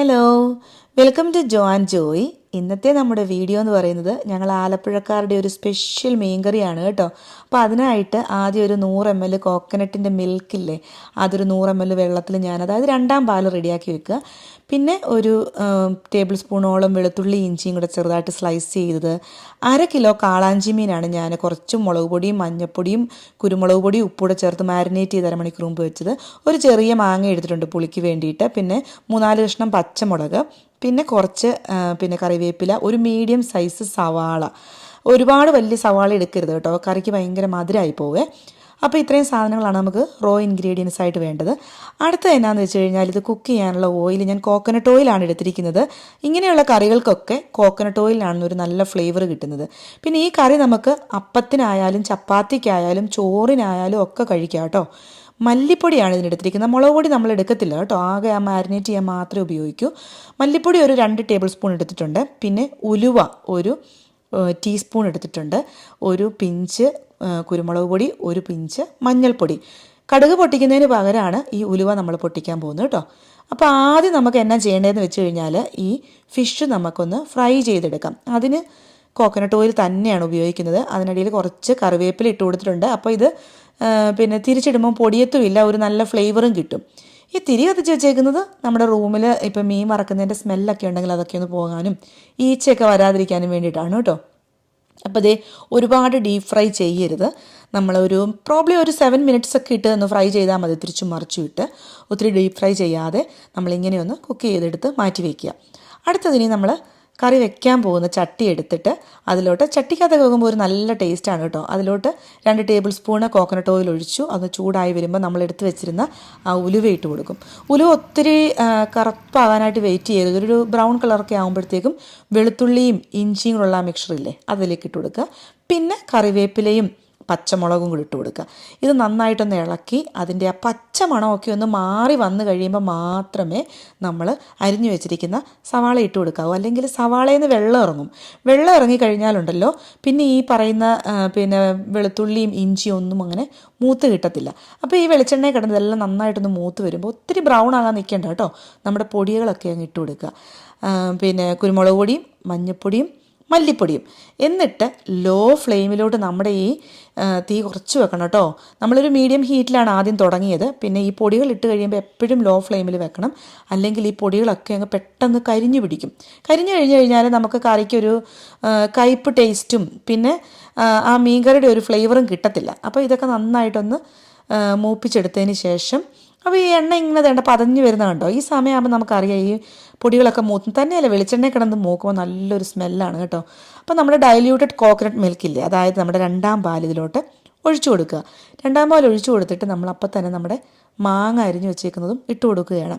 Hello. Welcome to Jo and Joy. ഇന്നത്തെ നമ്മുടെ video എന്ന് പറയുന്നത് ഞങ്ങൾ ആലപ്പുഴക്കാരുടെ ഒരു സ്പെഷ്യൽ മീൻകറിയാണ് കേട്ടോ. അപ്പോൾ അതിനായിട്ട് ആദ്യം ഒരു നൂറ് എം എൽ കോക്കനട്ടിന്റെ മിൽക്കില്ലേ അതൊരു നൂറ് എം എൽ വെള്ളത്തിൽ ഞാൻ അതായത് രണ്ടാം പാൽ റെഡിയാക്കി വെക്കുക. പിന്നെ ഒരു ടേബിൾ സ്പൂണോളം വെളുത്തുള്ളി ഇഞ്ചിയും കൂടെ ചെറുതായിട്ട് സ്ലൈസ് ചെയ്തത്. അര കിലോ കാളാഞ്ചി മീനാണ് ഞാൻ. കുറച്ച് മുളക് പൊടിയും മഞ്ഞൾപ്പൊടിയും കുരുമുളക് പൊടിയും ഉപ്പൂടെ ചേർത്ത് മാരിനേറ്റ് ചെയ്ത് അരമണിക്കൂർ മുമ്പ് വെച്ചത്. ഒരു ചെറിയ മാങ്ങ എടുത്തിട്ടുണ്ട് പുളിക്ക് വേണ്ടിയിട്ട്. പിന്നെ മൂന്നാൽ കഷ്ണം പച്ചമുളക്. പിന്നെ കുറച്ച് പിന്നെ കറിവേപ്പില ഒരു മീഡിയം സൈസ് സവാള. ഒരുപാട് വലിയ സവാള എടുക്കരുത് കേട്ടോ. കറിക്ക് ഭയങ്കര മധുരമായി പോവേ. അപ്പോൾ ഇത്രയും സാധനങ്ങളാണ് നമുക്ക് റോ ഇൻഗ്രീഡിയൻസ് ആയിട്ട് വേണ്ടത്. അടുത്ത എന്നാന്ന് വെച്ച് കഴിഞ്ഞാൽ ഇത് കുക്ക് ചെയ്യാനുള്ള ഓയിൽ ഞാൻ കോക്കനട്ട് ഓയിലാണ് എടുത്തിരിക്കുന്നത്. ഇങ്ങനെയുള്ള കറികൾക്കൊക്കെ കോക്കനട്ട് ഓയിലാണ് ഒരു നല്ല ഫ്ലേവർ കിട്ടുന്നത്. പിന്നെ ഈ കറി നമുക്ക് അപ്പത്തിനായാലും ചപ്പാത്തിക്കായാലും ചോറിനായാലും ഒക്കെ കഴിക്കാം കേട്ടോ. മല്ലിപ്പൊടിയാണ് ഇതിനെടുത്തിരിക്കുന്നത്. മുളക് പൊടി നമ്മൾ എടുക്കത്തില്ല കേട്ടോ. ആകെ ആ മാരിനേറ്റ് ചെയ്യാൻ മാത്രമേ ഉപയോഗിക്കൂ. മല്ലിപ്പൊടി ഒരു രണ്ട് ടേബിൾ സ്പൂൺ എടുത്തിട്ടുണ്ട്. പിന്നെ ഉലുവ ഒരു ടീസ്പൂൺ എടുത്തിട്ടുണ്ട്. ഒരു പിഞ്ച് കുരുമുളക് പൊടി ഒരു പിഞ്ച് മഞ്ഞൾപ്പൊടി. കടുക് പൊട്ടിക്കുന്നതിന് പകരമാണ് ഈ ഉലുവ നമ്മൾ പൊട്ടിക്കാൻ പോകുന്നത് കേട്ടോ. അപ്പോൾ ആദ്യം നമുക്ക് എന്നാ ചെയ്യേണ്ടതെന്ന് വെച്ച് കഴിഞ്ഞാൽ ഈ ഫിഷ് നമുക്കൊന്ന് ഫ്രൈ ചെയ്തെടുക്കാം. അതിന് കോക്കനട്ട് ഓയിൽ തന്നെയാണ് ഉപയോഗിക്കുന്നത്. അതിനിടയിൽ കുറച്ച് കറിവേപ്പില ഇട്ട് കൊടുത്തിട്ടുണ്ട്. അപ്പോൾ ഇത് പിന്നെ തിരിച്ചിടുമ്പോൾ പൊടിയത്തുമില്ല ഒരു നല്ല ഫ്ലേവറും കിട്ടും. ഈ തിരി കത്തിച്ച് വെച്ചേക്കുന്നത് നമ്മുടെ റൂമിൽ ഇപ്പം മീൻ വറക്കുന്നതിന്റെ സ്മെല്ലൊക്കെ ഉണ്ടെങ്കിൽ അതൊക്കെ ഒന്ന് പോകാനും ഈച്ചയൊക്കെ വരാതിരിക്കാനും വേണ്ടിയിട്ടാണ് കേട്ടോ. അപ്പോൾ ഇതേ ഒരുപാട് ഡീപ്പ് ഫ്രൈ ചെയ്യരുത്. നമ്മളൊരു പ്രോബ്ലി ഒരു സെവൻ മിനിറ്റ്സ് ഒക്കെ ഇട്ട് ഒന്ന് ഫ്രൈ ചെയ്താൽ മതി തിരിച്ചു മറിച്ചു ഇട്ട് ഒത്തിരി ഡീപ്പ് ഫ്രൈ ചെയ്യാതെ നമ്മളിങ്ങനെ ഒന്ന് കുക്ക് ചെയ്തെടുത്ത് മാറ്റി വയ്ക്കുക അടുത്തതിനി നമ്മൾ കറി വെക്കാൻ പോകുന്ന ചട്ടി എടുത്തിട്ട് അതിലോട്ട് ചട്ടിക്കകത്ത് വെക്കുമ്പോൾ ഒരു നല്ല ടേസ്റ്റാണ് കേട്ടോ. അതിലോട്ട് രണ്ട് ടേബിൾ സ്പൂണ് കോക്കനട്ട് ഓയിൽ ഒഴിച്ചു. അത് ചൂടായി വരുമ്പോൾ നമ്മൾ എടുത്ത് വെച്ചിരുന്ന ആ ഉലുവ ഇട്ട് കൊടുക്കും. ഉലുവ ഒത്തിരി കറുപ്പാകാനായിട്ട് വെയിറ്റ് ചെയ്യരുത്. ഒരു ബ്രൗൺ കളറൊക്കെ ആകുമ്പോഴത്തേക്കും വെളുത്തുള്ളിയും ഇഞ്ചിയും കൂടെയുള്ള മിക്സറില്ലേ അതിലേക്ക് ഇട്ട് കൊടുക്കുക. പിന്നെ കറിവേപ്പിലയും പച്ചമുളകും കൂടി ഇട്ട് കൊടുക്കുക. ഇത് നന്നായിട്ടൊന്ന് ഇളക്കി അതിന്റെ ആ പച്ച മണമൊക്കെ ഒന്ന് മാറി വന്നു കഴിയുമ്പോൾ മാത്രമേ നമ്മൾ അരിഞ്ഞു വെച്ചിരിക്കുന്ന സവാള ഇട്ട് കൊടുക്കാവൂ. അല്ലെങ്കിൽ സവാളയിൽ നിന്ന് വെള്ളം ഇറങ്ങും. വെള്ളം ഇറങ്ങി കഴിഞ്ഞാലുണ്ടല്ലോ പിന്നെ ഈ പറയുന്ന പിന്നെ വെളുത്തുള്ളിയും ഇഞ്ചിയും ഒന്നും അങ്ങനെ മൂത്ത് കിട്ടത്തില്ല. അപ്പോൾ ഈ വെളിച്ചെണ്ണയിൽ കിടന്നതെല്ലാം നന്നായിട്ടൊന്ന് മൂത്ത് വരുമ്പോൾ ഒത്തിരി ബ്രൗൺ ആകാൻ നിൽക്കേണ്ട കേട്ടോ. നമ്മുടെ പൊടികളൊക്കെ അങ്ങ് ഇട്ട് കൊടുക്കുക. പിന്നെ കുരുമുളക് പൊടിയും മഞ്ഞൾപ്പൊടിയും മല്ലിപ്പൊടിയും. എന്നിട്ട് ലോ ഫ്ലെയിമിലോട്ട് നമ്മുടെ ഈ തീ കുറച്ച് വെക്കണം കേട്ടോ. നമ്മളൊരു മീഡിയം ഹീറ്റിലാണ് ആദ്യം തുടങ്ങിയത്. പിന്നെ ഈ പൊടികൾ ഇട്ട് കഴിയുമ്പോൾ എപ്പോഴും ലോ ഫ്ലെയിമിൽ വെക്കണം. അല്ലെങ്കിൽ ഈ പൊടികളൊക്കെ അങ്ങ് പെട്ടെന്ന് കരിഞ്ഞു പിടിക്കും. കരിഞ്ഞു കഴിഞ്ഞ് കഴിഞ്ഞാൽ നമുക്ക് കറിക്കൊരു കയ്പ്പ് ടേസ്റ്റും പിന്നെ ആ മീൻകറിയുടെ ഒരു ഫ്ലേവറും കിട്ടത്തില്ല. അപ്പോൾ ഇതൊക്കെ നന്നായിട്ടൊന്ന് മൂപ്പിച്ചെടുത്തതിന് ശേഷം അപ്പോൾ ഈ എണ്ണ ഇങ്ങനെ വേണ്ട പതഞ്ഞു വരുന്ന കണ്ടോ? ഈ സമയമാകുമ്പോൾ നമുക്കറിയാം ഈ പൊടികളൊക്കെ മൂത്തും തന്നെയല്ല വെളിച്ചെണ്ണ കിടന്ന് മൂക്കുമ്പോൾ നല്ലൊരു സ്മെല്ലാണ് കേട്ടോ. അപ്പോൾ നമ്മുടെ ഡൈല്യൂട്ടഡ് കോക്കനട്ട് മിൽക്കില്ലേ അതായത് നമ്മുടെ രണ്ടാം പാൽ ഇതിലോട്ട് ഒഴിച്ചു കൊടുക്കുക. രണ്ടാം പാൽ ഒഴിച്ചു കൊടുത്തിട്ട് നമ്മൾ അപ്പം തന്നെ നമ്മുടെ മാങ്ങ അരിഞ്ഞു വെച്ചേക്കുന്നതും ഇട്ട് കൊടുക്കുകയാണ്.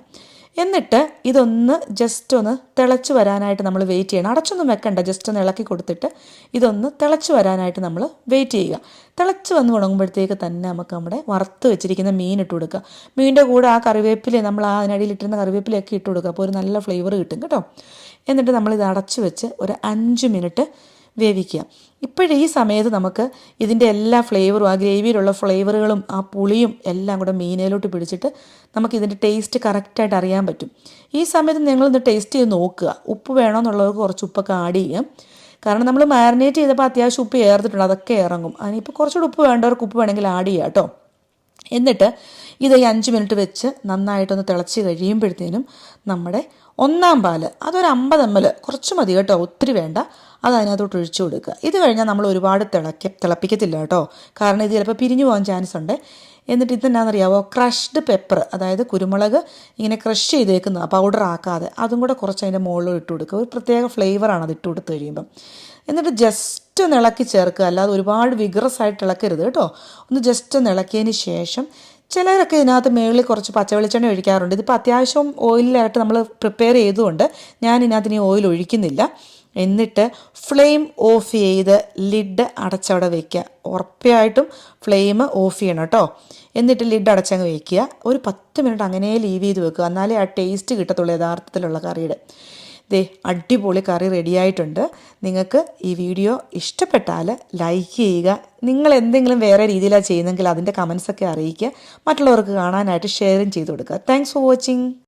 എന്നിട്ട് ഇതൊന്ന് ജസ്റ്റ് ഒന്ന് തിളച്ച് വരാനായിട്ട് നമ്മൾ വെയിറ്റ് ചെയ്യണം. അടച്ചൊന്നും വെക്കണ്ട ജസ്റ്റ് ഒന്ന് ഇളക്കി കൊടുത്തിട്ട് ഇതൊന്ന് തിളച്ച് വരാനായിട്ട് നമ്മൾ വെയിറ്റ് ചെയ്യുക. തിളച്ച് വന്ന് തുടങ്ങുമ്പോഴത്തേക്ക് തന്നെ നമുക്ക് നമ്മുടെ വറുത്ത് വെച്ചിരിക്കുന്ന മീൻ ഇട്ട് കൊടുക്കുക. മീനിന്റെ കൂടെ ആ കറിവേപ്പില നമ്മൾ ആ അതിനടിയിൽ ഇട്ടിരുന്ന കറിവേപ്പിലയൊക്കെ ഇട്ട് കൊടുക്കുക. അപ്പോൾ ഒരു നല്ല ഫ്ലേവർ കിട്ടും കേട്ടോ. എന്നിട്ട് നമ്മളിത് അടച്ച് വെച്ച് ഒരു അഞ്ച് മിനിറ്റ് വേവിക്കുക. ഇപ്പോഴീ സമയത്ത് നമുക്ക് ഇതിന്റെ എല്ലാ ഫ്ലേവറും ആ ഗ്രേവിയിലുള്ള ഫ്ലേവറുകളും ആ പുളിയും എല്ലാം കൂടെ മീനയിലോട്ട് പിടിച്ചിട്ട് നമുക്ക് ഇതിന്റെ ടേസ്റ്റ് കറക്റ്റായിട്ട് അറിയാൻ പറ്റും. ഈ സമയത്ത് നിങ്ങളൊന്ന് ടേസ്റ്റ് ചെയ്ത് നോക്കുക. ഉപ്പ് വേണമെന്നുള്ളവർക്ക് കുറച്ച് ഉപ്പൊക്കെ ആഡ് ചെയ്യാം കാരണം നമ്മൾ മാരിനേറ്റ് ചെയ്തപ്പോൾ അത്യാവശ്യം ഉപ്പ് ചേർത്തിട്ടുണ്ട് അതൊക്കെ ഇറങ്ങും. അതിനിപ്പോൾ കുറച്ചുകൂടി ഉപ്പ് വേണ്ടവർക്ക് ഉപ്പ് വേണമെങ്കിൽ ആഡ് ചെയ്യാം കേട്ടോ എന്നിട്ട് ഇത് ഈ അഞ്ച് മിനിറ്റ് വെച്ച് നന്നായിട്ടൊന്ന് തിളച്ച് കഴിയുമ്പോഴത്തേനും നമ്മുടെ ഒന്നാം പാൽ അതൊരു അമ്പത് എം എൽ കുറച്ച് മതി കേട്ടോ ഒത്തിരി വേണ്ട. അത് അതിനകത്തോട്ട് ഒഴിച്ചു കൊടുക്കുക. ഇത് കഴിഞ്ഞാൽ നമ്മൾ ഒരുപാട് തിളക്ക തിളപ്പിക്കത്തില്ല കേട്ടോ. കാരണം ഇത് ചിലപ്പോൾ പിരിഞ്ഞു പോകാൻ ചാൻസ് ഉണ്ട്. എന്നിട്ട് ഇതെന്നാണെന്നറിയാവോ ക്രഷ്ഡ് പെപ്പർ അതായത് കുരുമുളക് ഇങ്ങനെ ക്രഷ് ചെയ്തേക്കുന്ന പൗഡർ ആക്കാതെ അതും കൂടെ കുറച്ച് അതിന്റെ മുകളിൽ ഇട്ട് കൊടുക്കുക. ഒരു പ്രത്യേക ഫ്ലേവറാണ് അത് ഇട്ട് കൊടുത്ത് കഴിയുമ്പം. എന്നിട്ട് ജസ്റ്റ് ഒന്ന് ഇളക്കി ചേർക്കുക. അല്ലാതെ ഒരുപാട് വിഗ്രസ് ആയിട്ട് ഇളക്കരുത് കേട്ടോ. ഒന്ന് ജസ്റ്റ് ഒന്ന് ഇളക്കിയതിന് ശേഷം ചിലരൊക്കെ ഇതിനകത്ത് മേളിൽ കുറച്ച് പച്ചവെളിച്ചെണ്ണ ഒഴിക്കാറുണ്ട്. ഇതിപ്പോൾ അത്യാവശ്യം ഓയിലായിട്ട് നമ്മൾ പ്രിപ്പയർ ചെയ്തുകൊണ്ട് ഞാൻ ഇതിനകത്ത് ഇനി ഓയിൽ ഒഴിക്കുന്നില്ല. എന്നിട്ട് ഫ്ലെയിം ഓഫ് ചെയ്ത് ലിഡ് അടച്ചവിടെ വയ്ക്കുക ഉറപ്പായിട്ടും ഫ്ലെയിം ഓഫ് ചെയ്യണം കേട്ടോ. എന്നിട്ട് ലിഡ് അടച്ചങ്ങ് വയ്ക്കുക ഒരു പത്ത് മിനിറ്റ് അങ്ങനെ ലീവ് ചെയ്ത് വെക്കുക. എന്നാലേ ആ ടേസ്റ്റ് കിട്ടത്തുള്ളൂ യഥാർത്ഥത്തിലുള്ള കറിയുടെ. ദേ അടിപൊളി കറി റെഡിയായിട്ടുണ്ട്. നിങ്ങൾക്ക് ഈ വീഡിയോ ഇഷ്ടപ്പെട്ടാൽ ലൈക്ക് ചെയ്യുക. നിങ്ങൾ എന്തെങ്കിലും വേറെ രീതിയിലാണ് ചെയ്യുന്നതെങ്കിൽ അതിന്റെ കമൻസൊക്കെ അറിയിക്കുക. മറ്റുള്ളവർക്ക് കാണാനായിട്ട് ഷെയറും ചെയ്ത് കൊടുക്കുക. Thanks for watching